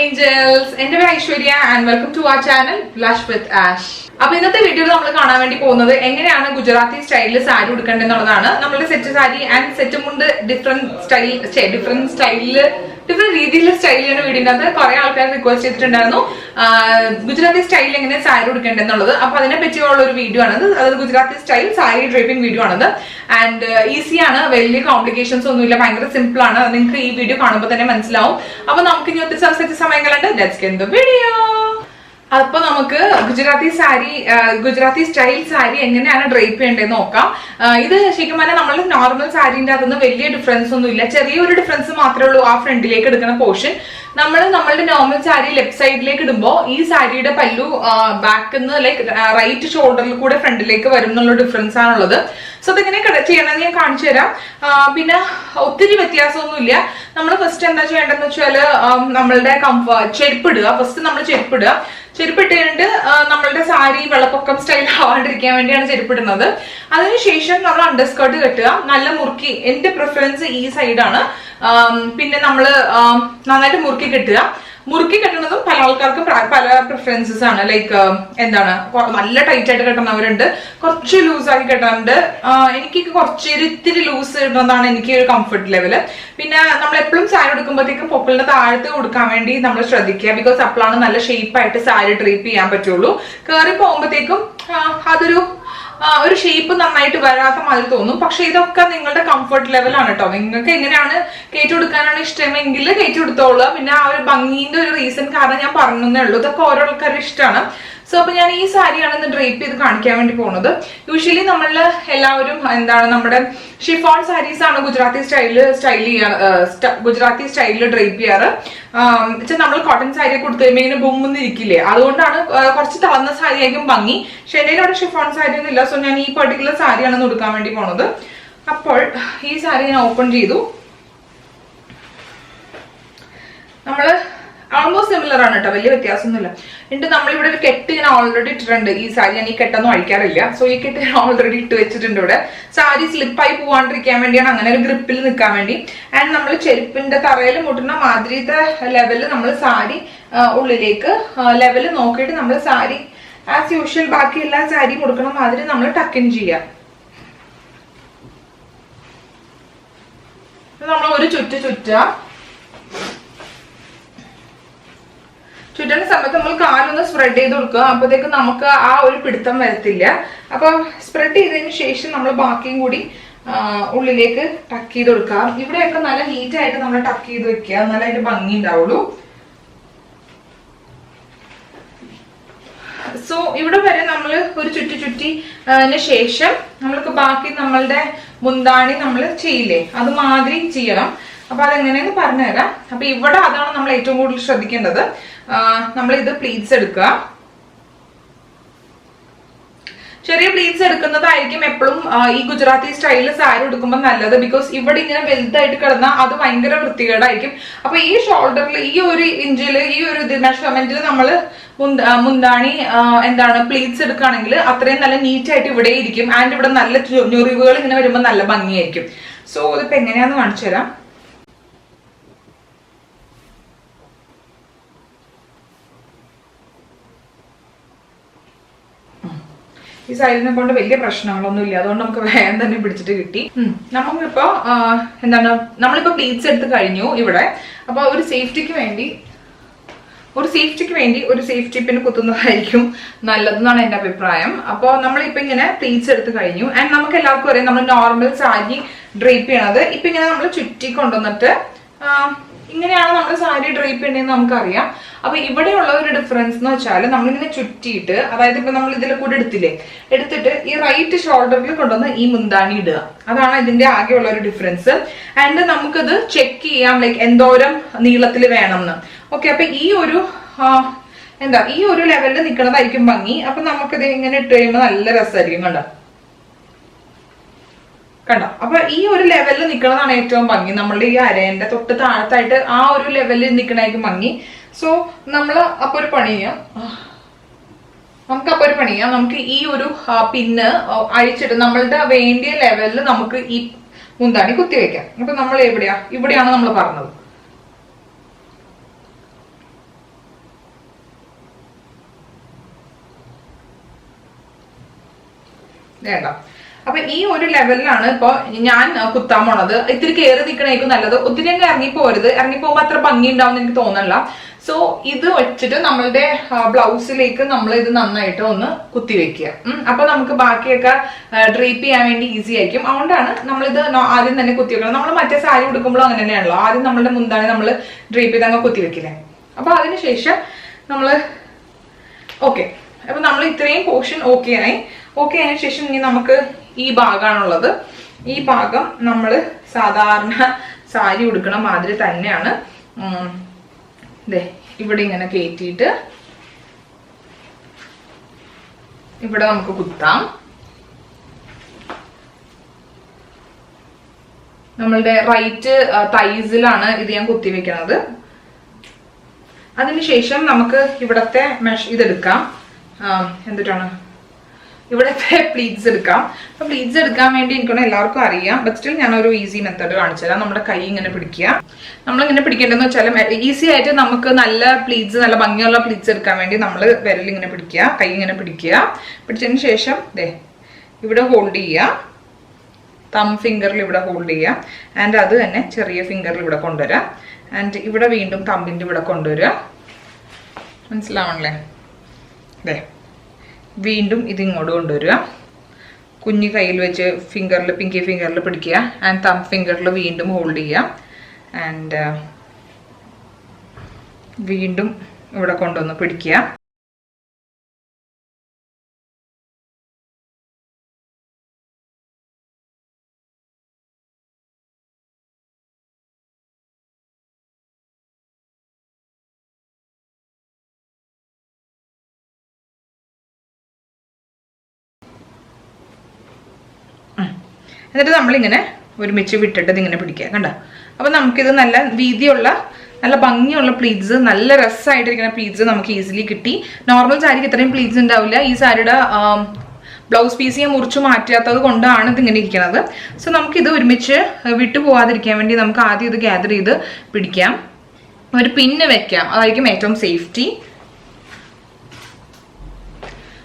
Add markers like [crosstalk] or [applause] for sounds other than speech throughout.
Angeles എന്റെ പേര് Aishwarya and welcome to our channel blush with Ash അപ്പൊ ഇന്നത്തെ വീഡിയോയിൽ നമ്മൾ കാണാൻ വേണ്ടി പോകുന്നത് എങ്ങനെയാണ് ഗുജറാത്തി സ്റ്റൈലിൽ സാരി ഉടുക്കേണ്ടത് എന്നുള്ളതാണ്. നമ്മളുടെ സെറ്റ് സാരി ആൻഡ് സെറ്റ് മുണ്ട് ഡിഫറെന്റ് സ്റ്റൈൽ ഡിഫറെന്റ് സ്റ്റൈലിൽ ഡിഫറെന്റ് രീതിയിലുള്ള സ്റ്റൈലിലാണ് വീടിന്റെ അത് കുറെ ആൾക്കാർ റിക്വസ്റ്റ് ചെയ്തിട്ടുണ്ടായിരുന്നു. ഗുജറാത്തി സ്റ്റൈലിൽ എങ്ങനെ സാരി ഉടുക്കേണ്ടത് എന്നുള്ളത് അപ്പൊ അതിനെ പറ്റിയുള്ള ഒരു വീഡിയോ ആണത്. അതായത് Gujarati style sari draping video ആണത്. ആൻഡ് ഈസിയാണ് വലിയ കോംപ്ലിക്കേഷൻസ് ഒന്നുമില്ല. ഭയങ്കര സിമ്പിൾ ആണ്. നിങ്ങൾക്ക് ഈ വീഡിയോ കാണുമ്പോൾ തന്നെ മനസ്സിലാവും. അപ്പൊ നമുക്ക് ഇനി ഒത്തിരി സംസാരിച്ച സമയങ്ങളുണ്ട്. ലെറ്റ്സ് ഗെറ്റ് ദ വീഡിയോ അപ്പൊ നമുക്ക് ഗുജറാത്തി സാരി ഗുജറാത്തി സ്റ്റൈൽ സാരി എങ്ങനെയാണ് ഡ്രൈപ്പ് ചെയ്യേണ്ടത് നോക്കാം. ഇത് ശരിക്കും പറഞ്ഞാൽ നമ്മൾ നോർമൽ സാരിന്റെ അതൊന്നും വലിയ ഡിഫറൻസ് ഒന്നും ഇല്ല. ചെറിയൊരു ഡിഫറൻസ് മാത്രമേ ഉള്ളൂ ആ ഫ്രണ്ടിലേക്ക് എടുക്കുന്ന പോർഷൻ നമ്മൾ നമ്മളുടെ നോർമൽ സാരി ലെഫ്റ്റ് സൈഡിലേക്ക് ഇടുമ്പോൾ ഈ സാരിയുടെ പല്ലു ബാക്കിൽ നിന്ന് ലൈക്ക് റൈറ്റ് ഷോൾഡറിൽ കൂടെ ഫ്രണ്ടിലേക്ക് വരും എന്നുള്ള ഡിഫറൻസ് ആണുള്ളത്. സോ അതെങ്ങനെ ചെയ്യണമെന്ന് ഞാൻ കാണിച്ചു തരാം. പിന്നെ ഒത്തിരി വ്യത്യാസമൊന്നുമില്ല. നമ്മൾ ഫസ്റ്റ് എന്താ ചെയ്യേണ്ടതെന്ന് വെച്ചാൽ നമ്മളുടെ കംഫ ചെരുപ്പിടുക ഫസ്റ്റ് നമ്മൾ ചെരുപ്പ് ഇടുക ചെരുപ്പ് ഇട്ട് കഴിഞ്ഞിട്ട് ആ, നമ്മളുടെ സാരി വെള്ളപ്പൊക്കം സ്റ്റൈൽ [laughs] ആവാണ്ടിരിക്കാൻ വേണ്ടിയാണ് ചെരുപ്പിടുന്നത്. അതിനുശേഷം നമ്മൾ അണ്ടർസ്കേർട്ട് കെട്ടുക. നല്ല മുറുക്കി. എന്റെ പ്രിഫറൻസ് ഈ സൈഡാണ് പിന്നെ നമ്മൾ നന്നായിട്ട് മുറുക്കി കെട്ടുക. മുറുക്കി കെട്ടുന്നതും പല ആൾക്കാർക്കും പല പ്രിഫറൻസസ് ആണ്. ലൈക്ക് എന്താണ് നല്ല ടൈറ്റ് ആയിട്ട് കെട്ടുന്നവരുണ്ട് കുറച്ച് ലൂസ് ആക്കി കെട്ടാറുണ്ട്. എനിക്ക് കുറച്ച് ഇത്തിരി ലൂസ് ഇടുന്നതാണ് എനിക്ക് ഒരു കംഫർട്ട് ലെവൽ പിന്നെ നമ്മൾ എപ്പോഴും സാരി എടുക്കുമ്പോഴത്തേക്കും പൊക്കിളിന്റെ താഴത്ത് കൊടുക്കാൻ വേണ്ടി നമ്മൾ ശ്രദ്ധിക്കുക. ബിക്കോസ് അപ്പോഴാണ് നല്ല ഷേപ്പ് ആയിട്ട് സാരി ഡ്രീപ്പ് ചെയ്യാൻ പറ്റുള്ളൂ. കയറി പോകുമ്പോഴത്തേക്കും അതൊരു ഒരു ഷേപ്പ് നന്നായിട്ട് വരാത്ത മാതിരി തോന്നും. പക്ഷെ ഇതൊക്കെ നിങ്ങളുടെ കംഫർട്ട് ലെവലാണ് കേട്ടോ നിങ്ങൾക്ക് എങ്ങനെയാണ് കയറ്റി കൊടുക്കാനാണ് ഇഷ്ടമെങ്കിൽ കയറ്റി കൊടുത്തോളുക പിന്നെ ആ ഒരു ഭംഗീന്റെ ഒരു റീസൺ കാരണം ഞാൻ പറഞ്ഞേ ഉള്ളൂ. ഇതൊക്കെ ഓരോ ആൾക്കാരുടെ ഇഷ്ടമാണ് സോ അപ്പൊ ഞാൻ ഈ സാരിയാണ് ഇന്ന് ഡ്രേപ്പ് ചെയ്ത് കാണിക്കാൻ വേണ്ടി പോകുന്നത് യൂഷ്വലി നമ്മൾ എല്ലാവരും എന്താണ് നമ്മുടെ ഷിഫോൺ സാരീസ് ആണ് ഗുജറാത്തി സ്റ്റൈലിൽ സ്റ്റൈൽ ചെയ്യാറ് ഗുജറാത്തി സ്റ്റൈലിൽ ഡ്രേപ്പ് ചെയ്യാറ്. നമ്മൾ കോട്ടൺ സാരി കൊടുത്തു കഴിയുമ്പോൾ ഇങ്ങനെ ഇരിക്കില്ലേ? അതുകൊണ്ടാണ് കുറച്ച് തളർന്ന സാരി ആയിരിക്കും ഭംഗി. പക്ഷെ അവിടെ ഷിഫോൺ സാരി ഒന്നും ഇല്ല സോ ഞാൻ ഈ പെർട്ടിക്കുലർ സാരിയാണ് കൊടുക്കാൻ വേണ്ടി പോണത്. അപ്പോൾ ഈ സാരി ഞാൻ ഓപ്പൺ ചെയ്തു. നമ്മൾ ഓൾമോസ്റ്റ് സിമിലർ ആണ് കേട്ടോ വലിയ വ്യത്യാസമൊന്നുമില്ല. എന്നിട്ട് നമ്മളിവിടെ ഒരു കെട്ട് ഞാൻ ഓൾറെഡി ഇട്ടിട്ടുണ്ട്. ഈ സാരി ഞാൻ ഈ കെട്ടൊന്നും അഴിക്കാറില്ല. സോ ഈ കെട്ട് ഞാൻ ഓൾറെഡി ഇട്ട് വെച്ചിട്ടുണ്ട് ഇവിടെ. സാരി സ്ലിപ്പായി പോവാണ്ടിരിക്കാൻ വേണ്ടിയാണ് അങ്ങനെ ഒരു ഗ്രിപ്പിൽ നിൽക്കാൻ വേണ്ടി. ആൻഡ് നമ്മൾ ചെരുപ്പിന്റെ തറയിൽ മുട്ടുന്ന മാതിരിത്തെ ലെവലിൽ നമ്മൾ സാരി ഉള്ളിലേക്ക് ലെവൽ നോക്കിയിട്ട് നമ്മൾ സാരി ആസ് യൂഷ്വൽ ബാക്കി എല്ലാ സാരി കൊടുക്കണ മാതിരി നമ്മൾ ടക്കിൻ ചെയ്യാം. നമ്മൾ ഒരു ചുറ്റ് ചുറ്റുക ചുറ്റുന്ന സമയത്ത് നമ്മൾ കാലൊന്ന് സ്പ്രെഡ് ചെയ്ത് കൊടുക്കുക. അപ്പോഴത്തേക്ക് നമുക്ക് ആ ഒരു പിടുത്തം വരത്തില്ല. അപ്പൊ സ്പ്രെഡ് ചെയ്തതിന് ശേഷം നമ്മൾ ബാക്കിയും കൂടി ഉള്ളിലേക്ക് ടക്ക് ചെയ്ത് കൊടുക്കുക. ഇവിടെയൊക്കെ നല്ല ഹീറ്റ് ആയിട്ട് നമ്മൾ ടക്ക് ചെയ്ത് വെക്കുക. നല്ല അതിന്റെ ഭംഗി ഉണ്ടാവുള്ളൂ. സോ ഇവിടെ വരെ നമ്മൾ ഒരു ചുറ്റി ചുറ്റി ശേഷം നമ്മൾക്ക് ബാക്കി നമ്മളുടെ മുന്താണി നമ്മൾ ചെയ്യില്ലേ? അതുമാതിരി ചെയ്യണം. അപ്പൊ അതെങ്ങനെയെന്ന് പറഞ്ഞുതരാം. അപ്പൊ ഇവിടെ അതാണ് നമ്മൾ ഏറ്റവും കൂടുതൽ ശ്രദ്ധിക്കേണ്ടത്. നമ്മൾ ഇത് പ്ലീറ്റ്സ് എടുക്കുക. ചെറിയ പ്ലീറ്റ്സ് എടുക്കുന്നതായിരിക്കും എപ്പോഴും ഈ ഗുജറാത്തി സ്റ്റൈലിൽ സാരി എടുക്കുമ്പോൾ നല്ലത്. ബിക്കോസ് ഇവിടെ ഇങ്ങനെ വലുതായിട്ട് കിടന്നാൽ അത് ഭയങ്കര വൃത്തികേടായിരിക്കും. അപ്പൊ ഈ ഷോൾഡറിൽ ഈ ഒരു ഇഞ്ചിൽ ഈ ഒരു മെഷർമെന്റിൽ നമ്മൾ മുന്താണി എന്താണ് പ്ലീറ്റ്സ് എടുക്കുകയാണെങ്കിൽ അത്രയും നല്ല നീറ്റ് ആയിട്ട് ഇവിടെ ഇരിക്കും. ആൻഡ് ഇവിടെ നല്ല ഞൊറിവുകൾ ഇങ്ങനെ വരുമ്പോൾ നല്ല ഭംഗിയായിരിക്കും. സോ ഇതിപ്പോ എങ്ങനെയാന്ന് കാണിച്ചു തരാം ഈ സൈഡിനെ കൊണ്ട് വലിയ പ്രശ്നങ്ങളൊന്നും ഇല്ല അതുകൊണ്ട് നമുക്ക് വേഗം തന്നെ പിടിച്ചിട്ട് കിട്ടി. നമുക്കിപ്പോ എന്താണ് നമ്മളിപ്പോ പ്ലീറ്റ്സ് എടുത്ത് കഴിഞ്ഞു ഇവിടെ. അപ്പൊ ഒരു സേഫ്റ്റിക്ക് വേണ്ടി ഒരു സേഫ്റ്റിക്ക് വേണ്ടി ഒരു സേഫ്റ്റി പിൻ കുത്തുന്നതായിരിക്കും നല്ലതെന്നാണ് എന്റെ അഭിപ്രായം. അപ്പോൾ നമ്മളിപ്പോ ഇങ്ങനെ പ്ലീറ്റ്സ് എടുത്ത് കഴിഞ്ഞു. ആൻഡ് നമുക്ക് എല്ലാവർക്കും അറിയാം നമ്മൾ നോർമൽ സാരി ഡ്രേപ്പ് ചെയ്യണത്. ഇപ്പൊ ഇങ്ങനെ നമ്മൾ ചുറ്റി കൊണ്ടുവന്നിട്ട് ഇങ്ങനെയാണ് നമ്മൾ സാരി ഡ്രേപ്പ് ചെയ്യുന്നത് നമുക്കറിയാം. അപ്പൊ ഇവിടെയുള്ള ഒരു ഡിഫറൻസ് എന്ന് വെച്ചാൽ നമ്മളിങ്ങനെ ചുറ്റിയിട്ട് അതായത് ഇപ്പൊ നമ്മൾ ഇതിൽ കൂടെ എടുത്തില്ലേ? എടുത്തിട്ട് ഈ റൈറ്റ് ഷോൾഡറിൽ കൊണ്ടുവന്ന് ഈ മുന്താണി ഇടുക. അതാണ് ഇതിന്റെ ആകെയുള്ള ഒരു ഡിഫറൻസ് ആൻഡ് നമുക്കത് ചെക്ക് ചെയ്യാം ലൈക്ക് എന്തോരം നീളത്തിൽ വേണം എന്ന് ഓക്കെ അപ്പൊ ഈ ഒരു എന്താ ഈ ഒരു ലെവലിൽ നിൽക്കുന്നതായിരിക്കും ഭംഗി. അപ്പൊ നമുക്കിത് ഇങ്ങനെ ഇട്ട് കഴിയുമ്പോൾ നല്ല രസമായിരിക്കും കണ്ടോ? കണ്ടോ? അപ്പൊ ഈ ഒരു ലെവലിൽ നിൽക്കണതാണ് ഏറ്റവും ഭംഗി. നമ്മളുടെ ഈ അരേന്റെ തൊട്ട് താഴത്തായിട്ട് ആ ഒരു ലെവലിൽ നിൽക്കണായിരിക്കും ഭംഗി. സോ നമ്മൾ അപ്പൊ ഒരു പണി ചെയ്യാം. നമുക്ക് അപ്പൊ ഒരു പണി ചെയ്യാം. നമുക്ക് ഈ ഒരു പിന്ന് അഴിച്ചിട്ട് നമ്മളുടെ വേണ്ടിയ ലെവലിൽ നമുക്ക് ഈ മുന്താണി കുത്തിവെക്കാം അപ്പൊ നമ്മൾ എവിടെയാ? ഇവിടെയാണ് നമ്മൾ പറഞ്ഞത്. വേണ്ട. അപ്പൊ ഈ ഒരു ലെവലിലാണ് ഇപ്പൊ ഞാൻ കുത്താൻ പോണത്. ഇത്തിരി കയറി നിൽക്കണേക്കും നല്ലത്. ഒത്തിരി അങ്ങ് ഇറങ്ങി പോരുത്. ഇറങ്ങി പോകുമ്പോൾ അത്ര ഭംഗി ഉണ്ടാവും എനിക്ക് തോന്നണില്ല. സോ ഇത് വെച്ചിട്ട് നമ്മളുടെ ബ്ലൗസിലേക്ക് നമ്മൾ ഇത് നന്നായിട്ട് ഒന്ന് കുത്തി വെക്കുക. അപ്പൊ നമുക്ക് ബാക്കിയൊക്കെ ഡ്രീപ്പ് ചെയ്യാൻ വേണ്ടി ഈസി ആയിരിക്കും. അതുകൊണ്ടാണ് നമ്മളിത് ആദ്യം തന്നെ കുത്തി വെക്കണം നമ്മൾ മറ്റേ സാരി ഉടുക്കുമ്പോഴും അങ്ങനെ തന്നെയാണല്ലോ. ആദ്യം നമ്മളുടെ മുന്താണി നമ്മൾ ഡ്രീപ്പ് ചെയ്ത് അങ്ങ് കുത്തി വെക്കില്ലേ. അപ്പൊ അതിനുശേഷം നമ്മൾ ഓക്കെ അപ്പൊ നമ്മൾ ഇത്രയും പോർഷൻ ഓക്കെ ആയി. ഓക്കെ ആയതിനു ശേഷം ഇനി നമുക്ക് ഈ ഭാഗമാണുള്ളത്. ഈ ഭാഗം നമ്മൾ സാധാരണ സാരി ഉടുക്കണ മാതിരി തന്നെയാണ്. ഇവിടെ ഇങ്ങനെ കയറ്റിയിട്ട് ഇവിടെ നമുക്ക് കുത്താം. നമ്മളുടെ റൈറ്റ് തൈസിലാണ് ഇത് ഞാൻ കുത്തി വെക്കണത്. അതിനുശേഷം നമുക്ക് ഇവിടത്തെ മെഷ് ഇതെടുക്കാം. എന്തിട്ടാണ്? ഇവിടത്തെ പ്ലീറ്റ്സ് [laughs] എടുക്കാം. അപ്പൊ പ്ലീറ്റ്സ് എടുക്കാൻ വേണ്ടി എനിക്കൊന്ന് എല്ലാവർക്കും അറിയാം. ബട്ട് സ്റ്റിൽ ഞാൻ ഒരു ഈസി മെത്തേഡ് കാണിച്ചു തരാം. നമ്മുടെ കൈ ഇങ്ങനെ പിടിക്കുക. നമ്മളിങ്ങനെ പിടിക്കേണ്ടതെന്ന് വെച്ചാൽ ഈസി ആയിട്ട് നമുക്ക് നല്ല പ്ലീറ്റ്സ് നല്ല ഭംഗിയുള്ള പ്ലീറ്റ്സ് എടുക്കാൻ വേണ്ടി നമ്മൾ വിരൽ ഇങ്ങനെ പിടിക്കുക. കൈ ഇങ്ങനെ പിടിക്കുക. പിടിച്ചതിന് ശേഷം ദേ ഇവിടെ ഹോൾഡ് ചെയ്യുക. തം ഫിംഗറിൽ ഇവിടെ ഹോൾഡ് ചെയ്യുക. ആൻഡ് അത് തന്നെ ചെറിയ ഫിംഗറിൽ ഇവിടെ കൊണ്ടുവരാം. ആൻഡ് ഇവിടെ വീണ്ടും തമ്പിന്റെ ഇവിടെ കൊണ്ടുവരിക മനസ്സിലാവണല്ലേ? അതെ വീണ്ടും ഇത് ഇങ്ങോട്ട് കൊണ്ടുവരിക. കുഞ്ഞ് കയ്യിൽ വെച്ച് ഫിംഗറിൽ പിങ്കി ഫിംഗറിൽ പിടിക്കുക. ആൻഡ് തം ഫിംഗറിൽ വീണ്ടും ഹോൾഡ് ചെയ്യുക. ആൻഡ് വീണ്ടും ഇവിടെ കൊണ്ടുവന്ന് പിടിക്കുക. എന്നിട്ട് നമ്മളിങ്ങനെ ഒരുമിച്ച് വിട്ടിട്ട് ഇതിങ്ങനെ പിടിക്കുക കണ്ട? അപ്പം നമുക്കിത് നല്ല വീതിയുള്ള നല്ല ഭംഗിയുള്ള പ്ലീറ്റ്സ് നല്ല രസമായിട്ടിരിക്കുന്ന പ്ലീറ്റ്സ് നമുക്ക് ഈസിലി കിട്ടി. നോർമൽ സാരിക്ക് ഇത്രയും പ്ലീറ്റ്സ് ഉണ്ടാവില്ല. ഈ സാരിയുടെ ബ്ലൗസ് പീസ് ഞാൻ മുറിച്ച് മാറ്റാത്തത് കൊണ്ടാണ് ഇതിങ്ങനെ ഇരിക്കുന്നത് സോ നമുക്കിത് ഒരുമിച്ച് വിട്ടു പോവാതിരിക്കാൻ വേണ്ടി നമുക്ക് ആദ്യം ഇത് ഗ്യാദർ ചെയ്ത് പിടിക്കാം. ഒരു പിന്ന് വെക്കാം. അതായിരിക്കും ഏറ്റവും സേഫ്റ്റി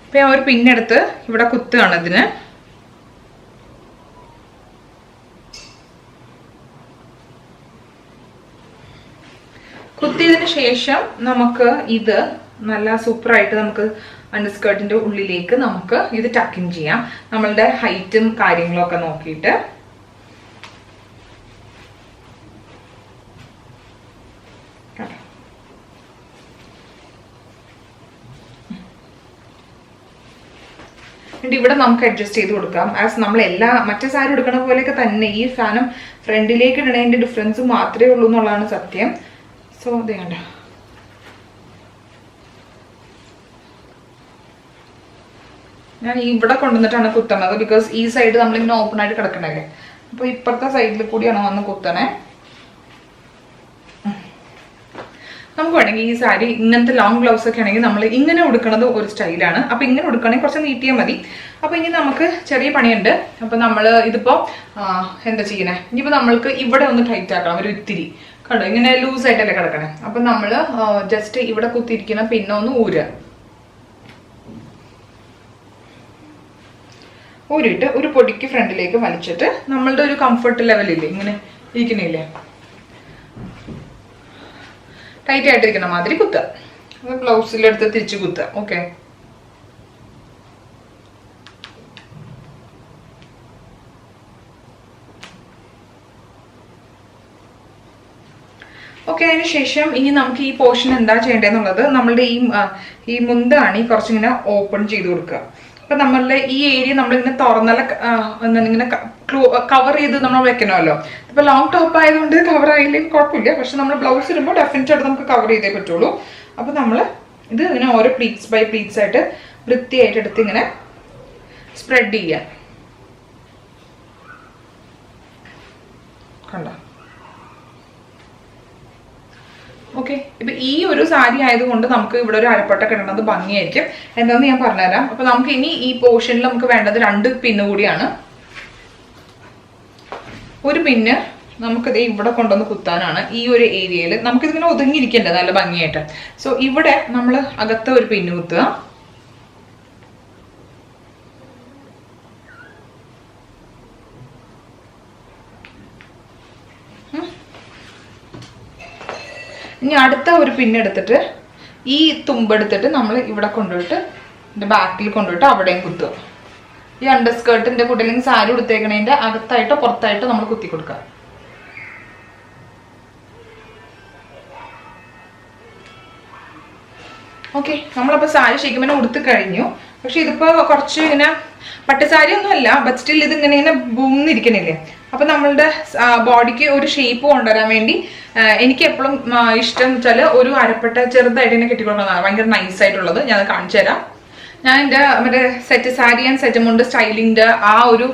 അപ്പം ഞാൻ ഒരു പിന്നെടുത്ത് ഇവിടെ കുത്തുകയാണ് ഇതിന്. കുത്തിയതിന് ശേഷം നമുക്ക് ഇത് നല്ല സൂപ്പറായിട്ട് നമുക്ക് അണ്ടർസ്കേർട്ടിന്റെ ഉള്ളിലേക്ക് നമുക്ക് ഇത് ടക്കിൻ ചെയ്യാം. നമ്മളുടെ ഹൈറ്റും കാര്യങ്ങളൊക്കെ നോക്കിയിട്ട്. ഇവിടെ നമുക്ക് അഡ്ജസ്റ്റ് ചെയ്ത് കൊടുക്കാം. ആസ് നമ്മൾ എല്ലാ മറ്റേ സാരി എടുക്കണ പോലെയൊക്കെ തന്നെ ഈ സാധനം ഫ്രണ്ടിലേക്ക് ഇടണതിന്റെ ഡിഫറൻസ് മാത്രമേ ഉള്ളൂ എന്നുള്ളതാണ് സത്യം. സോ കണ്ട? ഞാൻ ഇവിടെ കൊണ്ടുവന്നിട്ടാണ് കുത്തണത് ബിക്കോസ് ഈ സൈഡ് നമ്മളിങ്ങനെ ഓപ്പൺ ആയിട്ട് കിടക്കണല്ലേ അപ്പൊ ഇപ്പുറത്തെ സൈഡിൽ കൂടിയാണ് വന്ന് കുത്തണേ. നമുക്ക് വേണമെങ്കിൽ ഈ സാരി ഇങ്ങനത്തെ ലോങ് ബ്ലൗസ് ഒക്കെ ആണെങ്കിൽ നമ്മൾ ഇങ്ങനെ ഉടുക്കണത് ഒരു സ്റ്റൈലാണ് അപ്പൊ ഇങ്ങനെ ഉടുക്കണേ കുറച്ച് നീട്ടിയാൽ മതി. അപ്പൊ ഇനി നമുക്ക് ചെറിയ പണിയുണ്ട്. അപ്പൊ നമ്മൾ ഇതിപ്പോ എന്താ ചെയ്യണേ? ഇനിയിപ്പോ നമ്മൾക്ക് ഇവിടെ ഒന്ന് ടൈറ്റ് ആക്കണം ഒരു ഇത്തിരി. കണ്ടോ? ഇങ്ങനെ ലൂസ് ആയിട്ടല്ലേ കിടക്കണേ. അപ്പൊ നമ്മൾ ജസ്റ്റ് ഇവിടെ കുത്തിയിരിക്കുന്ന പിന്നെ ഒന്ന് ഊര. ഊരിട്ട് ഒരു പൊടിക്ക് ഫ്രണ്ടിലേക്ക് വലിച്ചിട്ട് നമ്മളുടെ ഒരു കംഫർട്ട് ലെവലില്ലേ ഇങ്ങനെ ഇരിക്കണില്ലേ ടൈറ്റ് ആയിട്ടിരിക്കുന്ന മാതിരി കുത്തുക. ബ്ലൗസിലെടുത്ത് തിരിച്ച് കുത്തുക. ഓക്കെ ഓക്കെ അതിന് ശേഷം ഇനി നമുക്ക് ഈ പോർഷൻ എന്താ ചെയ്യേണ്ടതെന്നുള്ളത് നമ്മളുടെ ഈ ഈ മുന്താണി കുറച്ചിങ്ങനെ ഓപ്പൺ ചെയ്ത് കൊടുക്കുക. അപ്പൊ നമ്മളുടെ ഈ ഏരിയ നമ്മളിങ്ങനെ തുറന്നല എന്താണ് ഇങ്ങനെ കവർ ചെയ്ത് നമ്മൾ വെക്കണമല്ലോ. ഇപ്പൊ ലോങ് ടോപ്പ് ആയതുകൊണ്ട് കവർ ആയില്ലെങ്കിൽ കുഴപ്പമില്ല. പക്ഷെ നമ്മൾ ബ്ലൗസ് ഇടുമ്പോൾ ഡെഫിനറ്റ് ആയിട്ട് നമുക്ക് കവർ ചെയ്തേ പറ്റുള്ളൂ. അപ്പൊ നമ്മൾ ഇത് ഇങ്ങനെ ഓരോ പ്ലീറ്റ്സ് ബൈ പ്ലീറ്റ്സ് ആയിട്ട് വൃത്തിയായിട്ട് എടുത്ത് ഇങ്ങനെ സ്പ്രെഡ് ചെയ്യുക. കണ്ടോ? ഓക്കെ ഇപ്പൊ ഈ ഒരു സാരി ആയതുകൊണ്ട് നമുക്ക് ഇവിടെ ഒരു അരപ്പട്ട ഇടുന്നത് ഭംഗിയായിരിക്കും. എന്താന്ന് ഞാൻ പറഞ്ഞുതരാം. അപ്പൊ നമുക്ക് ഇനി ഈ പോർഷനിൽ നമുക്ക് വേണ്ടത് രണ്ട് പിന്ന് കൂടിയാണ്. ഒരു പിന്ന് നമുക്കിത് ഇവിടെ കൊണ്ടുവന്ന് കുത്താനാണ് ഈ ഒരു ഏരിയയിൽ നമുക്കിതിങ്ങനെ ഒതുങ്ങിയിരിക്കണ്ടേ? നല്ല ഭംഗിയായിട്ട്. സോ ഇവിടെ നമ്മൾ അകത്ത് ഒരു പിന്ന് കുത്തുക. ഇനി അടുത്ത ഒരു പിന്നെടുത്തിട്ട് ഈ തുമ്പെടുത്തിട്ട് നമ്മൾ ഇവിടെ കൊണ്ടുപോയിട്ട് എന്റെ ബാക്കിൽ കൊണ്ടുപോയിട്ട് അവിടെയും കുത്തുക. ഈ അണ്ടർ സ്കേർട്ടിന്റെ കൂടെ അല്ലെങ്കിൽ സാരി ഉടുത്തേക്കണതിന്റെ അകത്തായിട്ടോ പുറത്തായിട്ടോ നമ്മൾ കുത്തി കൊടുക്കുക. ഓക്കെ നമ്മളപ്പോൾ സാരി ശരിക്കും ഇങ്ങനെ ഉടുത്ത് കഴിഞ്ഞു. പക്ഷെ ഇതിപ്പോ കുറച്ച് ഇങ്ങനെ പട്ടുസാരി ഒന്നും അല്ല ബട്ട് സ്റ്റിൽ ഇത് ഇങ്ങനെ ഇങ്ങനെ ബൂന്നിരിക്കണില്ലേ? അപ്പൊ നമ്മളുടെ ബോഡിക്ക് ഒരു ഷേപ്പ് കൊണ്ടുവരാൻ വേണ്ടി എനിക്ക് എപ്പോഴും ഇഷ്ടം വെച്ചാൽ ഒരു അരപ്പെട്ട ചെറുതായിട്ട് തന്നെ കെട്ടിക്കൊണ്ടുവന്നതാണ് ഭയങ്കര നൈസ് ആയിട്ടുള്ളത്. ഞാൻ കാണിച്ചു തരാം. ഞാൻ എന്റെ മറ്റേ സെറ്റ് സാരി ആൻഡ് സെറ്റ് മുണ്ട് സ്റ്റൈലിന്റെ ആ ഒരു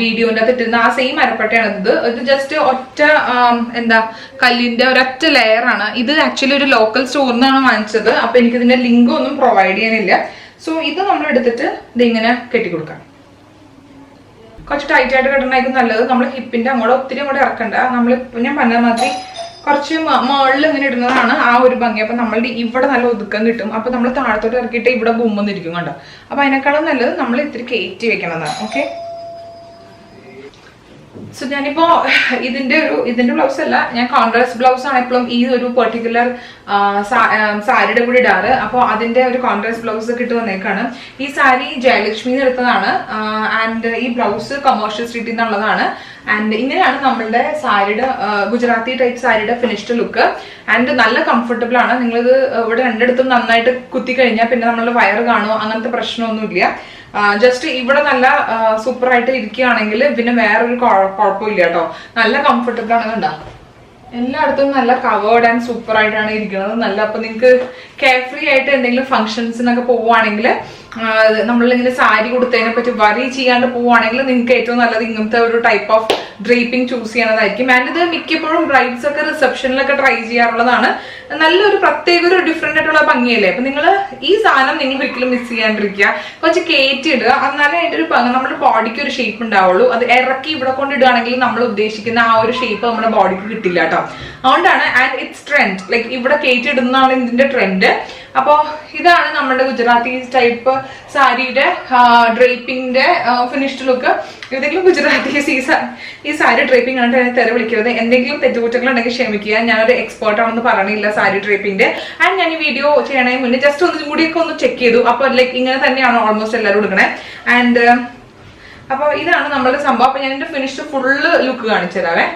വീഡിയോന്റെ അകത്ത് ഇട്ടിരുന്ന ആ സെയിം അരപ്പട്ടയാണ് ഇത്. ഇത് ജസ്റ്റ് ഒറ്റ എന്താ കല്ലിന്റെ ഒരൊറ്റ ലെയർ ആണ്. ഇത് ആക്ച്വലി ഒരു ലോക്കൽ സ്റ്റോറിൽ നിന്നാണ് വാങ്ങിച്ചത്. അപ്പൊ എനിക്ക് ഇതിന്റെ ലിങ്ക് ഒന്നും പ്രൊവൈഡ് ചെയ്യാനില്ല. സോ ഇത് നമ്മൾ എടുത്തിട്ട് ഇതിങ്ങനെ കെട്ടിക്കൊടുക്കാം. കുറച്ച് ടൈറ്റ് ആയിട്ട് കിട്ടണമായിരിക്കും നല്ലത്. നമ്മൾ ഹിപ്പിന്റെ അങ്ങോട്ട് ഒത്തിരി അങ്ങോട്ട് ഇറക്കണ്ട. നമ്മൾ ഞാൻ പറഞ്ഞ മാതിരി കുറച്ച് മുകളിൽ ഇങ്ങനെ ഇടുന്നതാണ് ആ ഒരു ഭംഗി. അപ്പൊ നമ്മളുടെ ഇവിടെ നല്ല ഒതുക്കം കിട്ടും. അപ്പൊ നമ്മൾ താഴത്തോട്ട് ഇറക്കിയിട്ട് ഇവിടെ ബുമ്മെന്നിരിക്കും കണ്ടോ? അപ്പൊ അതിനേക്കാളും നല്ലത് നമ്മൾ ഇത്തിരി കയറ്റി വെക്കണതാണ്. ഓക്കെ? സോ ഞാനിപ്പോ [laughs] ഇതിന്റെ ഒരു ഇതിന്റെ ബ്ലൗസ് അല്ല ഞാൻ കോൺട്രാസ്റ്റ് ബ്ലൗസ് ആണ് എപ്പോഴും ഈ ഒരു പെർട്ടിക്കുലർ സാരിയുടെ കൂടി ഇടാറ്. അപ്പോൾ അതിന്റെ ഒരു കോൺട്രാസ്റ്റ് ബ്ലൗസ് കിട്ടി വന്നേക്കാണ്. ഈ സാരി ജയലക്ഷ്മി എടുത്തതാണ്. ആൻഡ് ഈ ബ്ലൗസ് കൊമേഴ്ഷ്യൽ സ്ട്രീറ്റിൽ നിന്നുള്ളതാണ്. ആൻഡ് ഇങ്ങനെയാണ് നമ്മളുടെ സാരിയുടെ ഗുജറാത്തി ടൈപ്പ് സാരിയുടെ ഫിനിഷ്ഡ് ലുക്ക് ആൻഡ് നല്ല കംഫർട്ടബിൾ ആണ്. നിങ്ങളിത് ഇവിടെ രണ്ടിടത്തും നന്നായിട്ട് കുത്തി കഴിഞ്ഞാൽ പിന്നെ നമ്മളുടെ വയർ കാണുമോ അങ്ങനത്തെ പ്രശ്നമൊന്നുമില്ല. ജസ്റ്റ് ഇവിടെ നല്ല സൂപ്പർ ആയിട്ട് ഇരിക്കുകയാണെങ്കിൽ പിന്നെ വേറൊരു കുഴ- കുഴപ്പമില്ല കേട്ടോ. നല്ല കംഫർട്ടബിൾ ആണ് കണ്ടോ. എല്ലായിടത്തും നല്ല കവേർഡ് ആൻഡ് സൂപ്പർ ആയിട്ടാണ് ഇരിക്കുന്നത്. നല്ല അപ്പൊ നിങ്ങൾക്ക് കെയർ ഫ്രീ ആയിട്ട് എന്തെങ്കിലും ഫംഗ്ഷൻസിനൊക്കെ പോവുകയാണെങ്കിൽ നമ്മളിങ്ങനെ സാരി കൊടുത്തതിനെ പറ്റി വറി ചെയ്യാണ്ട് പോവുകയാണെങ്കിൽ നിങ്ങൾക്ക് ഏറ്റവും നല്ലത് ഇങ്ങനത്തെ ഒരു ടൈപ്പ് ഓഫ് ഡ്രേപ്പിംഗ് ചൂസ് ചെയ്യണതായിരിക്കും. ആൻഡ് ഇത് മിക്കപ്പോഴും ബ്രൈഡ്സ് ഒക്കെ റിസപ്ഷനിലൊക്കെ ട്രൈ ചെയ്യാറുള്ളതാണ്. നല്ലൊരു പ്രത്യേക ഒരു ഡിഫറെന്റ് ആയിട്ടുള്ള ഭംഗിയല്ലേ? അപ്പൊ നിങ്ങൾ ഈ സാധനം നിങ്ങൾ ഒരിക്കലും മിസ് ചെയ്യാണ്ടിരിക്കുക. കുറച്ച് കയറ്റി ഇടുക. എന്നാലേ അതിന്റെ ഒരു നമ്മുടെ ബോഡിക്ക് ഒരു ഷേപ്പ് ഉണ്ടാവുള്ളൂ. അത് ഇറക്കി ഇവിടെ കൊണ്ടിടുകയാണെങ്കിൽ നമ്മൾ ഉദ്ദേശിക്കുന്ന ആ ഒരു ഷേപ്പ് നമ്മുടെ ബോഡിക്ക് കിട്ടില്ല കേട്ടോ. അതുകൊണ്ടാണ് ആൻഡ് ഇറ്റ്സ് ട്രെൻഡ് ലൈക്ക് ഇവിടെ കയറ്റി ഇടുന്നതാണ് ഇതിന്റെ ട്രെൻഡ് അപ്പോൾ ഇതാണ് നമ്മുടെ ഗുജറാത്തി ടൈപ്പ് സാരിയുടെ ഡ്രേപ്പിംഗിന്റെ ഫിനിഷ്ഡ് ലുക്ക് ഏതെങ്കിലും ഗുജറാത്തീസ് ഈ ഈ സാരി ഡ്രേപ്പിംഗ് ആണ് എന്നെ തെറി വിളിക്കരുത്. എന്തെങ്കിലും തെറ്റുകുറ്റങ്ങൾ ഉണ്ടെങ്കിൽ ക്ഷമിക്കുക. ഞാനൊരു എക്സ്പേർട്ട് ആണെന്ന് പറയണില്ല സാരി ഡ്രേപ്പിംഗിന്റെ ആൻഡ് ഞാൻ ഈ വീഡിയോ ചെയ്യണേ മുന്നേ ജസ്റ്റ് ഒന്ന് കൂടിയൊക്കെ ഒന്ന് ചെക്ക് ചെയ്തു. അപ്പോൾ ലൈക്ക് ഇങ്ങനെ തന്നെയാണ് ഓൾമോസ്റ്റ് എല്ലാവരും എടുക്കണേ ആൻഡ് അപ്പോൾ ഇതാണ് നമ്മളുടെ സംഭവം. അപ്പോൾ ഞാൻ എന്റെ ഫിനിഷ് ഫുള്ള് ലുക്ക് കാണിച്ചു തരാവേ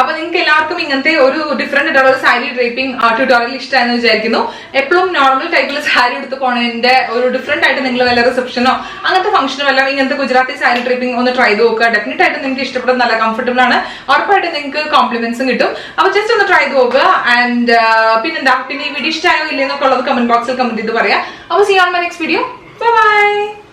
അപ്പൊ നിങ്ങൾക്ക് എല്ലാവർക്കും ഇങ്ങനത്തെ ഒരു ഡിഫറെന്റ് ആയിട്ടുള്ള സാരി ഡ്രേപ്പിംഗ് ട്യൂട്ടോറിയൽ ഇഷ്ടമായെന്ന് വിചാരിക്കുന്നു. എപ്പോഴും നോർമൽ ടൈപ്പിൽ സാരി എടുത്ത് പോണതിന്റെ ഒരു ഡിഫറെന്റ് ആയിട്ട് നിങ്ങൾ വല്ല റിസപ്ഷനോ അങ്ങനത്തെ ഫംഗ്ഷനോ എല്ലാം ഇങ്ങനത്തെ ഗുജറാത്തി സാരി ഡ്രേപ്പിംഗ് ഒന്ന് ട്രൈ ചെയ്ത് നോക്കുക. ഡെഫിനറ്റ് ആയിട്ട് നിങ്ങൾക്ക് ഇഷ്ടപ്പെടും നല്ല കംഫർട്ടബിൾ ആണ്. ഉറപ്പായിട്ട് നിങ്ങൾക്ക് കോംപ്ലിമെന്റ്സും കിട്ടും. അപ്പൊ ജസ്റ്റ് ഒന്ന് ട്രൈ ചെയ്ത് നോക്കുക ആൻഡ് പിന്നെന്താ? പിന്നെ ഈ വീഡിയോ ഇഷ്ടമായോ ഇല്ലെന്നൊക്കെ ഉള്ളത് കമന്റ് ബോക്സിൽ കമന്റ് ചെയ്ത് പറയാം. അപ്പൊ see on my next video bye